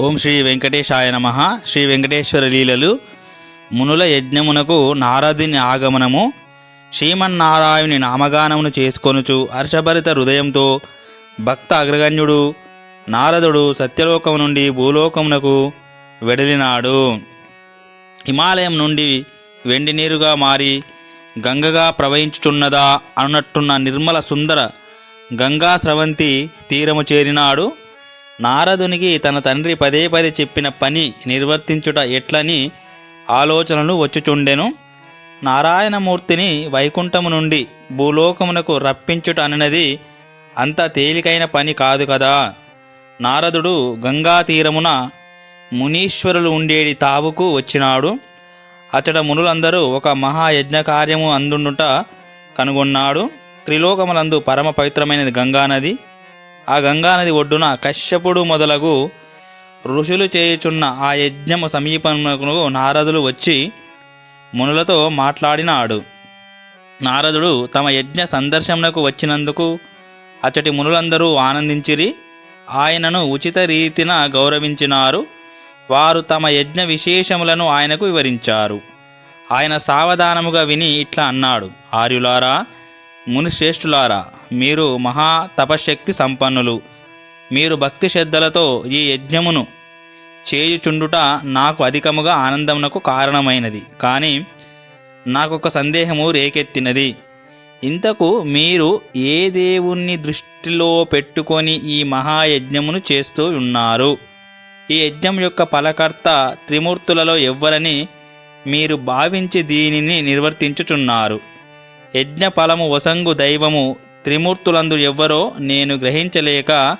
ఓం శ్రీ వెంకటేశాయ నమ. శ్రీ వెంకటేశ్వర లీలలు. మునుల యజ్ఞమునకు నారదుని ఆగమనము. శ్రీమన్నారాయణుని నామగానమును చేసుకొనుచు హర్షభరిత హృదయంతో భక్త అగ్రగణ్యుడు నారదుడు సత్యలోకము నుండి భూలోకమునకు వెడలినాడు. హిమాలయం నుండి వెండి నీరుగా మారి గంగగా ప్రవహించుచున్నదా అన్నట్టున్న నిర్మల సుందర గంగా స్రవంతి తీరము చేరినాడు. నారదునికి తన తండ్రి పదే పదే చెప్పిన పని నిర్వర్తించుట ఎట్లని ఆలోచనలు వచ్చుచుండెను? నారాయణమూర్తిని వైకుంఠము నుండి భూలోకమునకు రప్పించుట అన్నది అంత తేలికైన పని కాదు కదా. నారదుడు గంగా తీరమున మునీశ్వరులు ఉండేటి తావుకు వచ్చినాడు. అతడ మునులందరూ ఒక మహాయజ్ఞ కార్యము అందుండుట కనుగొన్నాడు. త్రిలోకములందు పరమ పవిత్రమైనది గంగానది ఆ గంగానది ఒడ్డున కశ్యపుడు మొదలగు ఋషులు చేయుచున్న ఆ యజ్ఞము సమీపమునకు నారదులు వచ్చి మునులతో మాట్లాడినాడు. నారదుడు తమ యజ్ఞ సందర్శనకు వచ్చినందుకు అచ్చటి మునులందరూ ఆనందించిరి ఆయనను ఉచిత రీతిన గౌరవించినారు వారు తమ యజ్ఞ విశేషములను ఆయనకు వివరించారు. ఆయన సావధానముగా విని ఇట్లా అన్నాడు ఆర్యులారా మునిశ్రేష్ఠులారా మీరు మహా తపశక్తి సంపన్నులు. మీరు భక్తి శ్రద్ధలతో ఈ యజ్ఞమును చేయుచుండుట నాకు అధికముగా ఆనందమునకు కారణమైనది. కానీ నాకొక సందేహము రేకెత్తినది. ఇంతకు మీరు ఏ దేవుణ్ణి దృష్టిలో పెట్టుకొని ఈ మహాయజ్ఞమును చేస్తూ ఉన్నారు? ఈ యజ్ఞం యొక్క ఫలకర్త త్రిమూర్తులలో ఎవ్వరని మీరు భావించి దీనిని నిర్వర్తించుచున్నారు. యజ్ఞఫలము వసంగు దైవము త్రిమూర్తులందు ఎవ్వరో నేను గ్రహించలేక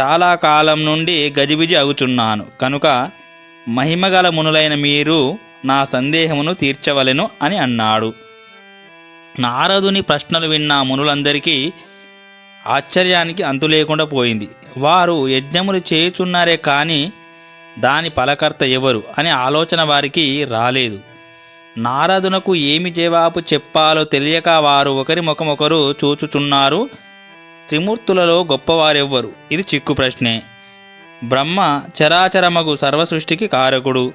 చాలా కాలం నుండి గజిబిజి అగుచున్నాను కనుక మహిమగల మునులైన మీరు నా సందేహమును తీర్చవలెను అని అన్నాడు. నారదుని ప్రశ్నలు విన్న మునులందరికీ ఆశ్చర్యానికి అంతు లేకుండా పోయింది. వారు యజ్ఞములు చేయుచున్నారే కానీ దాని ఫలకర్త ఎవరు? అనే ఆలోచన వారికి రాలేదు. నారదునకు ఏమి జవాబు చెప్పాలో తెలియక వారు ఒకరి ముఖమొకరు చూచుచున్నారు. త్రిమూర్తులలో గొప్పవారెవ్వరు? ఇది చిక్కు ప్రశ్నే. బ్రహ్మ చరాచరమగు సర్వసృష్టికి కారకుడు.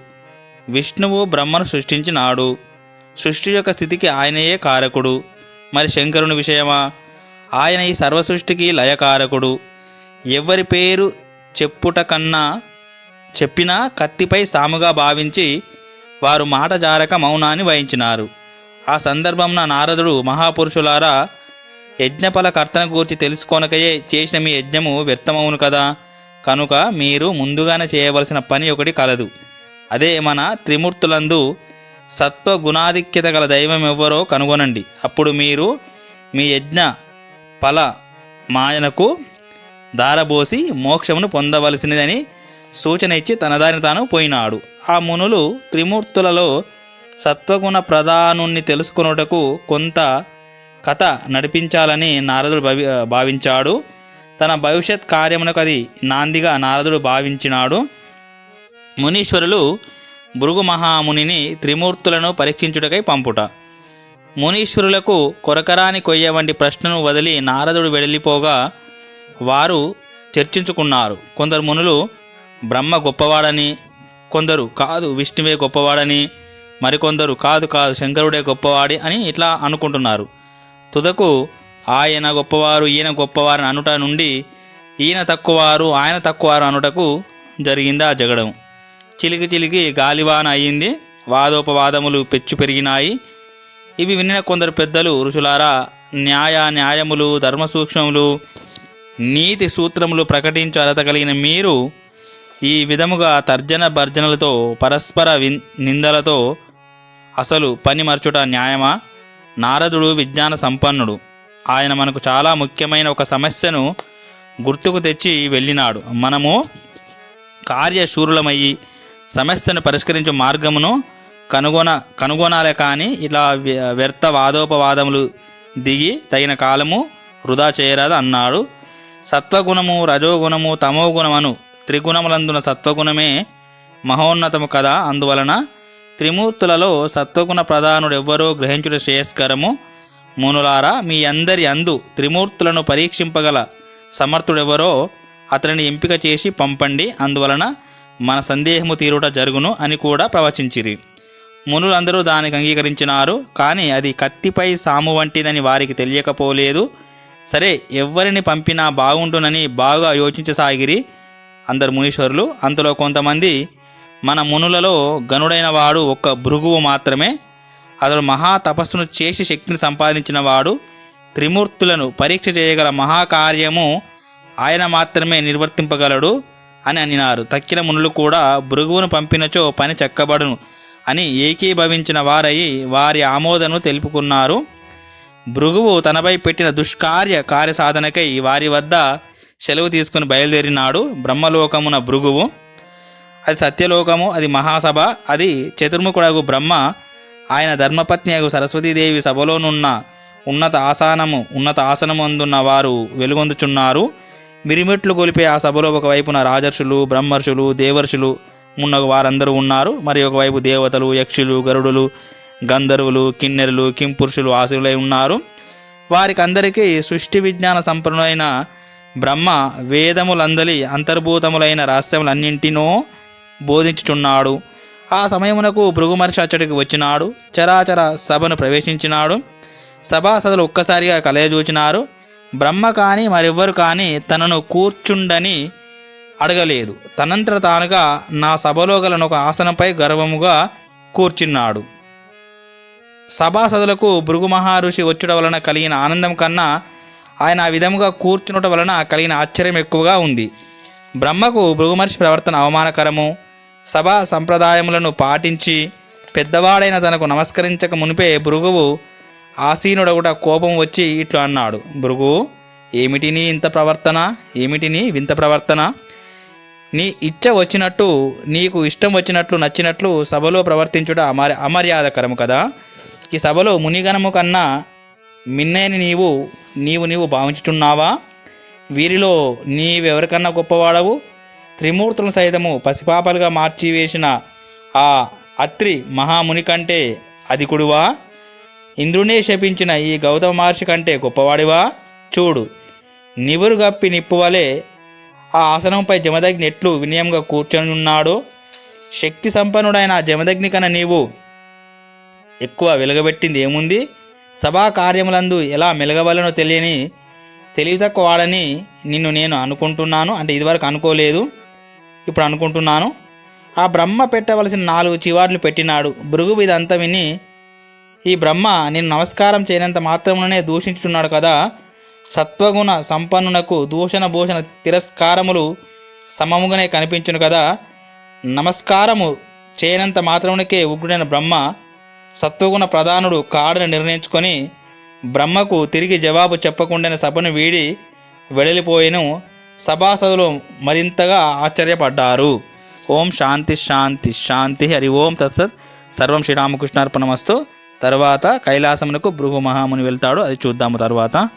విష్ణువు బ్రహ్మను సృష్టించినాడు. సృష్టి యొక్క స్థితికి ఆయనయే కారకుడు. మరి శంకరుని విషయమా? ఆయన ఈ సర్వసృష్టికి లయకారకుడు. ఎవరి పేరు చెప్పుట కన్నా చెప్పినా కత్తిపై సాముగా భావించి వారు మాట జారక మౌనాన్ని వహించినారు. ఆ సందర్భంన నారదుడు మహాపురుషులారా యజ్ఞఫల కర్తన గూర్చి తెలుసుకొనకయే చేసిన మీ యజ్ఞము వ్యర్థమవును కదా? కనుక మీరు ముందుగానే చేయవలసిన పని ఒకటి కలదు. అదే మన త్రిమూర్తులందు సత్వ గుణాధిక్యత గల దైవం ఎవ్వరో కనుగొనండి. అప్పుడు మీరు మీ యజ్ఞ ఫల మాయనకు దారబోసి మోక్షమును పొందవలసినదని సూచన ఇచ్చి తనదాని తాను పోయినాడు. ఆ మునులు త్రిమూర్తులలో సత్వగుణ ప్రధానుణ్ణి తెలుసుకొనుటకు కొంత కథ నడిపించాలని నారదుడు భవి భావించాడు. తన భవిష్యత్ కార్యమునకు అది నాందిగా నారదుడు భావించినాడు. మునీశ్వరులు భృగు మహామునిని త్రిమూర్తులను పరీక్షించుటకై పంపుట. మునీశ్వరులకు కొరకరాని కొయ్య వంటి ప్రశ్నను వదిలి నారదుడు వెళ్ళిపోగా వారు చర్చించుకున్నారు. కొందరు మునులు బ్రహ్మ గొప్పవాడని కొందరు కాదు విష్ణువే గొప్పవాడని మరికొందరు కాదు కాదు శంకరుడే గొప్పవాడి అని ఇట్లా అనుకుంటున్నారు. తుదకు ఆయన గొప్పవారు ఈయన గొప్పవారు అనుట నుండి ఈయన తక్కువవారు ఆయన తక్కువవారు అనుటకు జరిగింది ఆ జగడం. చిలికి చిలికి గాలివాన అయ్యింది వాదోపవాదములు పెచ్చు పెరిగినాయి. ఇవి వినిన కొందరు పెద్దలు ఋషులారా న్యాయ న్యాయములు ధర్మ సూక్ష్మములు నీతి సూత్రములు ప్రకటించాలత అర్హత కలిగిన మీరు ఈ విధముగా తర్జన భర్జనలతో పరస్పర విన్ నిందలతో అసలు పని మర్చుట న్యాయమా? నారదుడు విజ్ఞాన సంపన్నుడు. ఆయన మనకు చాలా ముఖ్యమైన ఒక సమస్యను గుర్తుకు తెచ్చి వెళ్ళినాడు. మనము కార్యశూరులమయ్యి సమస్యను పరిష్కరించే మార్గమును కనుగొన కనుగొనాలే కానీ ఇలా వ్య- వ్యర్థ వాదోపవాదములు దిగి తగిన కాలము వృధా చేయరాదు అన్నాడు. సత్వగుణము రజోగుణము తమోగుణమను త్రిగుణములందున సత్వగుణమే మహోన్నతము కదా. అందువలన త్రిమూర్తులలో సత్వగుణ ప్రధానుడెవ్వరో గ్రహించుట శ్రేయస్కరము. మునులారా మీ అందరి అందు త్రిమూర్తులను పరీక్షింపగల సమర్థుడెవరో అతనిని ఎంపిక చేసి పంపండి. అందువలన మన సందేహము తీరుట జరుగును అని కూడా ప్రవచించిరి. మునులందరూ దానికి అంగీకరించినారు కానీ అది కత్తిపై సాము వంటిదని వారికి తెలియకపోలేదు. సరే ఎవరిని పంపినా బాగుంటునని బాగా యోచించసాగిరి. అందరు మునీశ్వరులు. అంతలో కొంతమంది మన మునులలో గనుడైన వాడు ఒక్క భృగువు మాత్రమే. అతడు మహా తపస్సును చేసి శక్తిని సంపాదించిన వాడు త్రిమూర్తులను పరీక్ష చేయగల మహాకార్యము ఆయన మాత్రమే నిర్వర్తింపగలడు అని అనినారు. తక్కిన మునులు కూడా భృగువును పంపినచో పని చెక్కబడును అని ఏకీభవించిన వారయి వారి ఆమోదను తెలుపుకున్నారు. భృగువు తనపై పెట్టిన దుష్కార్య కార్యసాధనకై వారి వద్ద సెలవు తీసుకుని బయలుదేరినాడు బ్రహ్మలోకమున భృగువు. అది సత్యలోకము అది మహాసభ అది చతుర్ముఖుడగు బ్రహ్మ ఆయన ధర్మపత్ని అగు సరస్వతీదేవి సభలోనున్న ఉన్నత ఆసనము ఉన్నత ఆసనము అందున్న వారు వెలుగొందుచున్నారు. మిరిమెట్లు గొలిపే ఆ సభలో ఒకవైపున రాజర్షులు బ్రహ్మర్షులు దేవర్షులు మున్నగు వారందరూ ఉన్నారు. మరి ఒకవైపు దేవతలు యక్షులు గరుడులు గంధర్వులు కిన్నెరులు కింపురుషులు ఆశులై ఉన్నారు. వారికి అందరికీ సృష్టి విజ్ఞాన సంపన్నులైన బ్రహ్మ వేదములందలి అంతర్భూతములైన రహస్యములన్నింటినో బోధించుచున్నాడు. ఆ సమయమునకు భృగుమర్షి అచ్చడికి వచ్చినాడు. చరాచర సభను ప్రవేశించినాడు. సభాసదులు ఒక్కసారిగా కలయజూచినారు. బ్రహ్మ కానీ మరెవ్వరు కానీ తనను కూర్చుండని అడగలేదు. తనంతట తానుగా నా సభలో గల ఒక ఆసనంపై గర్వముగా కూర్చున్నాడు. సభాసదులకు భృగు మహర్షి వచ్చుట వలన కలిగిన ఆనందం కన్నా ఆయన ఆ విధముగా కూర్చునుట వలన కలిగిన ఆశ్చర్యం ఎక్కువగా ఉంది. బ్రహ్మకు భృగుమర్షి ప్రవర్తన అవమానకరము. సభా సంప్రదాయములను పాటించి పెద్దవాడైన తనకు నమస్కరించక మునిపే భృగువు ఆసీనుడగుట కోపం వచ్చి ఇట్లు అన్నాడు. భృగు ఏమిటి నీ ఇంత ప్రవర్తన? ఏమిటి నీ వింత ప్రవర్తన? నీ ఇచ్చ వచ్చినట్టు నీకు ఇష్టం వచ్చినట్లు నచ్చినట్లు సభలో ప్రవర్తించుట అమర్ అమర్యాదకరము కదా? ఈ సభలో మునిగణము కన్నా మిన్నైన నీవు నీవు నీవు భావించుచున్నావా? వీరిలో నీవెవరికన్నా గొప్పవాడవు? త్రిమూర్తులను సైతము పసిపాపలుగా మార్చివేసిన ఆ అత్రి మహాముని కంటే అధికుడువా? ఇంద్రునే శపించిన ఈ గౌతమ మహర్షి కంటే గొప్పవాడివా? చూడు నివురు గప్పి నిప్పువలే ఆ ఆసనంపై జమదగ్ని ఎట్లు వినయంగా కూర్చొని ఉన్నాడు శక్తి సంపన్నుడైన జమదగ్ని కన్నా నీవు ఎక్కువ వెలగబెట్టింది ఏముంది? సభా కార్యములందు ఎలా మెలగవలనో తెలియని తెలివి తక్కువ వాడని నిన్ను నేను అనుకుంటున్నాను. అంటే ఇదివరకు అనుకోలేదు ఇప్పుడు అనుకుంటున్నాను. ఆ బ్రహ్మ పెట్టవలసిన నాలుగు చివార్లు పెట్టినాడు. భృగు ఇదంతా విని ఈ బ్రహ్మ నేను నమస్కారం చేయనంత మాత్రమునే దూషించుచున్నాడు కదా. సత్వగుణ సంపన్నునకు దూషణ భూషణ తిరస్కారములు సమముగానే కనిపించును కదా. నమస్కారము చేయనంత మాత్రమునకే ఉగ్రుడైన బ్రహ్మ సత్వగుణ ప్రధానుడు కాడను నిర్ణయించుకొని బ్రహ్మకు తిరిగి జవాబు చెప్పకుండా సభను వీడి వెడలిపోయిను. సభాసదులు మరింతగా ఆశ్చర్యపడ్డారు. ఓం శాంతి శాంతి శాంతి హరి ఓం తత్సత్. సర్వం శ్రీరామకృష్ణార్పణమస్తు. తర్వాత కైలాసమునకు భృగు మహాముని వెళ్తాడు. అది చూద్దాము తర్వాత.